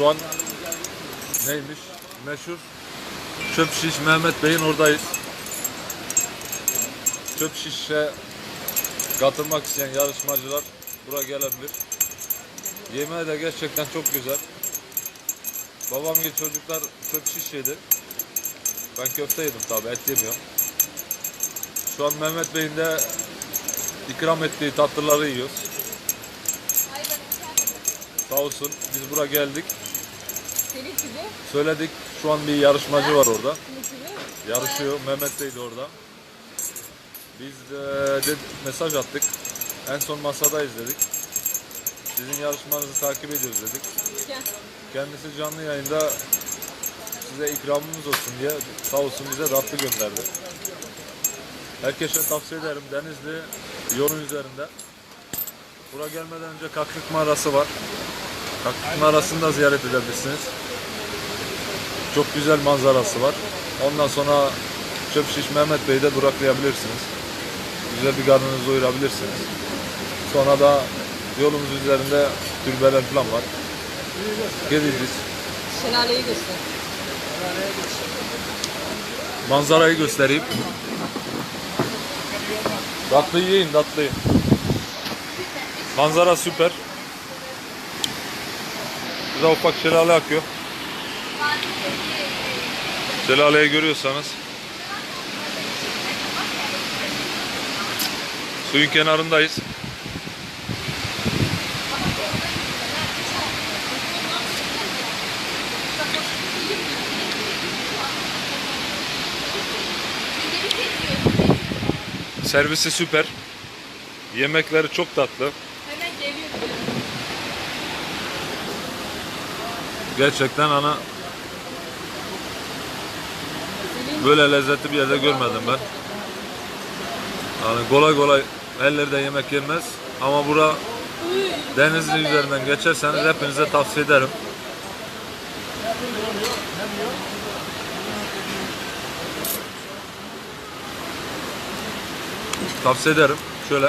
Şu an neymiş? Meşhur Çöp Şiş Mehmet Bey'in oradayız. Çöp Şiş'e katılmak isteyen yarışmacılar buraya gelebilir. Yemeği de gerçekten çok güzel. Babam gibi çocuklar çöp şiş yedi. Ben köfte yedim tabi et yemiyorum. Şu an Mehmet Bey'in de ikram ettiği tatlıları yiyoruz. Sağ olsun biz buraya geldik. Söyledik şu an bir yarışmacı var orada. Yarışıyor. Mehmet Bey de orada. Biz de, de mesaj attık. En son masadayız dedik. Sizin yarışmanızı takip ediyoruz dedik. Kendisi canlı yayında size ikramımız olsun diye sağ olsun bize tatlı gönderdi. Herkese tavsiye ederim. Denizli yolun üzerinde. Buraya gelmeden önce Kaklık Mağarası var. Kaklık Mağarası'nı da ziyaret edebilirsiniz. Çok güzel manzarası var. Ondan sonra Çöp Şiş Mehmet Bey'de duraklayabilirsiniz. Güzel bir karnınızı doyurabilirsiniz. Sonra da yolumuz üzerinde türbeler falan var. Gezeceğiz. Şelaleyi göster. Manzarayı göstereyim. Tatlıyı yiyin tatlıyı. Manzara süper. Burada ufak şelale akıyor. Şelaleyi görüyorsanız. Suyun kenarındayız. Servisi süper. Yemekleri çok tatlı. Gerçekten ana böyle lezzetli bir yerde görmedim ben. Yani kolay kolay ellerde yemek yenmez ama bura Denizli üzerinden geçerseniz hepinize tavsiye ederim. Tavsiye ederim. Şöyle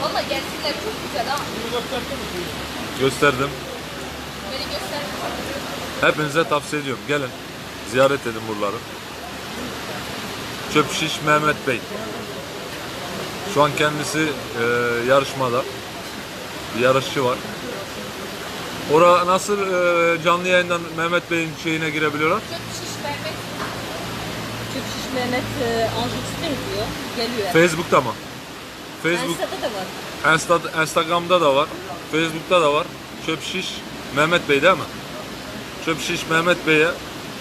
Valla gelsinler çok güzel ha. gösterdim. Beni göster. Hepinize tavsiye ediyorum. Gelin ziyaret edin buraları. Çöp Şiş Mehmet Bey. Şu an kendisi e, yarışmada. Bir yarışçı var. Ora nasıl e, canlı yayından Mehmet Bey'in şeyine girebiliyorlar? Çöp şiş Mehmet. Çöp şiş Mehmet e, Anzut'ta diyor. Geliyor. Facebook'ta mı? Facebook, Insta'da da var. Insta, Instagram'da da var. Facebook'ta da var. Çöp Şiş Mehmet Bey değil mi? Çöp Şiş Mehmet Bey'e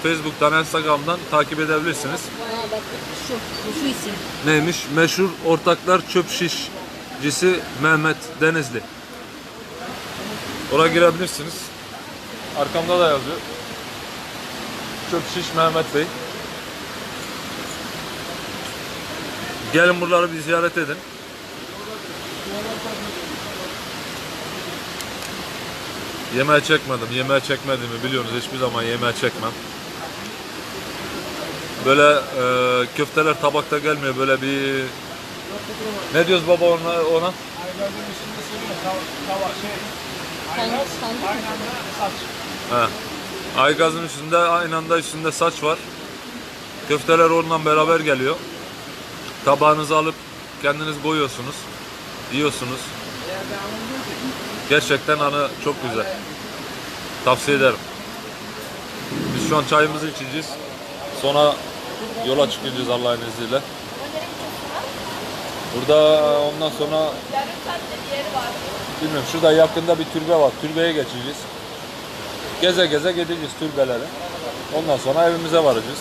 Facebook'tan, Instagram'dan takip edebilirsiniz. Şu, şu isim. Neymiş? Meşhur ortaklar çöp şişcisi Mehmet Denizli. Oraya girebilirsiniz. Arkamda da yazıyor. Çöp şiş Mehmet Bey. Gelin buraları bir ziyaret edin. Yemeğe çekmedim. Yemeğe çekmediğimi biliyorsunuz. Hiçbir zaman yemeğe çekmem. Böyle e, köfteler tabakta gelmiyor. Böyle bir ne diyoruz baba ona? ona? He. Aygazın üstünde aynı anda üstünde saç var. Köfteler onunla beraber geliyor. Tabağınızı alıp kendiniz koyuyorsunuz. Yiyorsunuz. Gerçekten anı çok güzel. Tavsiye ederim. Biz şu an çayımızı içeceğiz. Sonra yola çıkacağız Allah'ın izniyle. Burada ondan sonra. Bilmiyorum şurada yakında bir türbe var. Türbeye geçeceğiz. Geze geze gideceğiz türbelere. Ondan sonra evimize varacağız.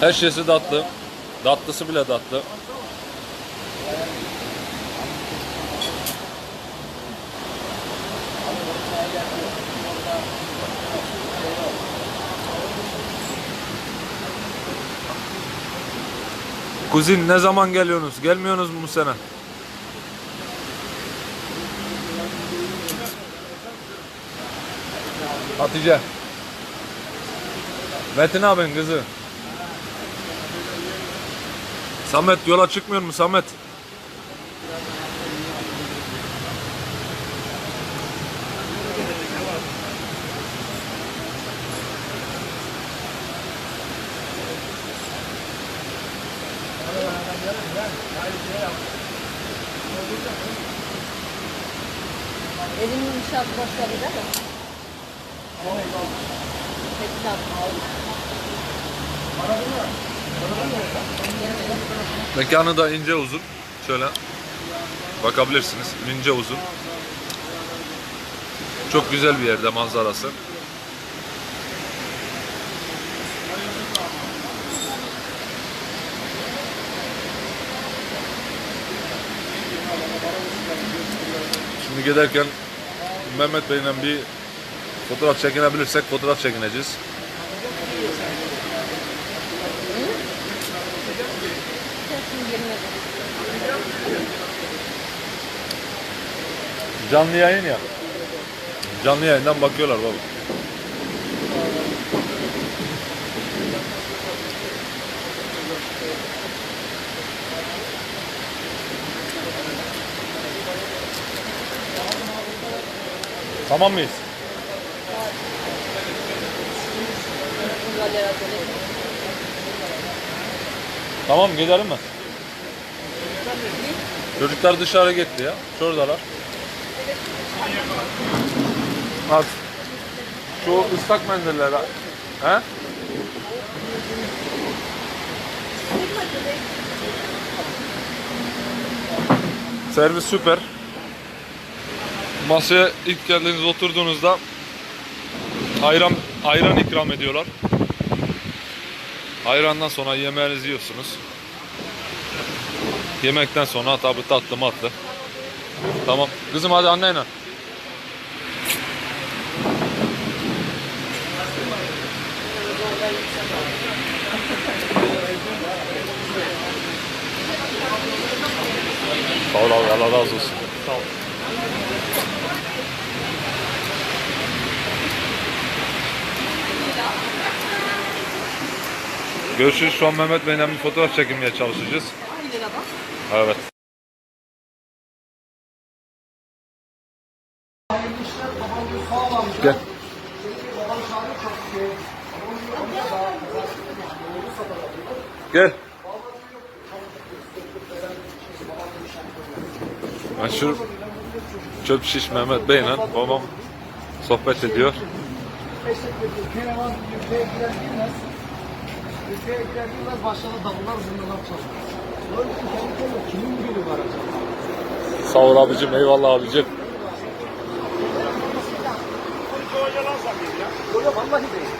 Her şeysi tatlı. Tatlısı bile tatlı. Kuzin ne zaman geliyorsunuz? Gelmiyorsunuz mu bu sene? Hatice. Metin abin kızı. Samet yola çıkmıyor mu Samet? Elinin inşaat başladı değil mi? Peki abi. Mekanı da ince uzun. Şöyle bakabilirsiniz. İnce uzun. Çok güzel bir yerde manzarası. Şimdi giderken Mehmet Bey'le bir fotoğraf çekinebilirsek fotoğraf çekineceğiz. Canlı yayın ya. Canlı yayından bakıyorlar baba. Tamam mıyız? Böyle. Tamam gidelim mi? Çocuklar dışarı gitti ya. Şuradalar. Al. Şu ıslak mendiller. ha. He? Servis süper. Masaya ilk geldiğiniz oturduğunuzda ayran ayran ikram ediyorlar. Ayrandan sonra yemeğinizi yiyorsunuz. Yemekten sonra tabi tatlı matlı. Tamam. Kızım hadi anneyle. Sağ ol abi Allah razı olsun. Sağ ol. Görüşürüz. Şu an Mehmet Bey'le bir fotoğraf çekilmeye çalışacağız. Evet. Gel. Gel. Şu çöp şiş Mehmet Bey'le babam sohbet ediyor. Girer girmez başladı davullar zurnalar çalıyor. Onun için kendi kendine kimin günü var acaba? Sağ ol abicim, eyvallah abicim. Yok vallahi değil.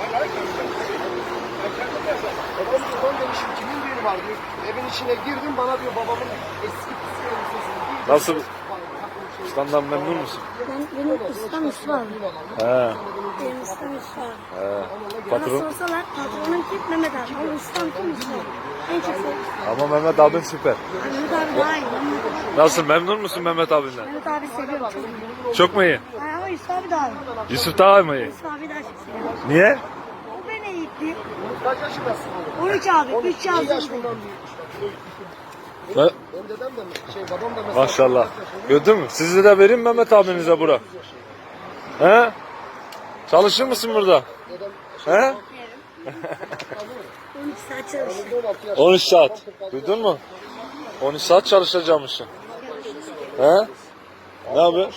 Babam babam demişim kimin düğünü var diyor. Evin içine girdim bana diyor babamın eski pis elbisesini. Nasıl? Ustamdan memnun musun? Ben, benim ustam İslam. He, Benim ustam İslam. he. Bana Patron. sorsalar patronun kim Mehmet abi ama ustam kim İslam. En çok seviyorum. Ama Mehmet abin süper. Mehmet abi daha iyi. Nasıl memnun musun Mehmet abinden? Mehmet abi seviyorum çok iyi. Çok mu iyi? Ay, Ama Yusuf abi daha iyi. Yusuf daha mı iyi? Yusuf abi daha çok seviyorum. Niye? O beni eğitti. Kaç yaşındasın? 13 abi, 3 İki Ben- Benim dedem de şey babam da mesela. Maşallah. Gördün mü? Sizi de vereyim Mehmet abinize bura. He? Çalışır mısın burada? He? 12 saat çalıştım. 16 yaş. 13 saat. Duydun mu? 13 saat çalışacakmışsın. He? Ne abi?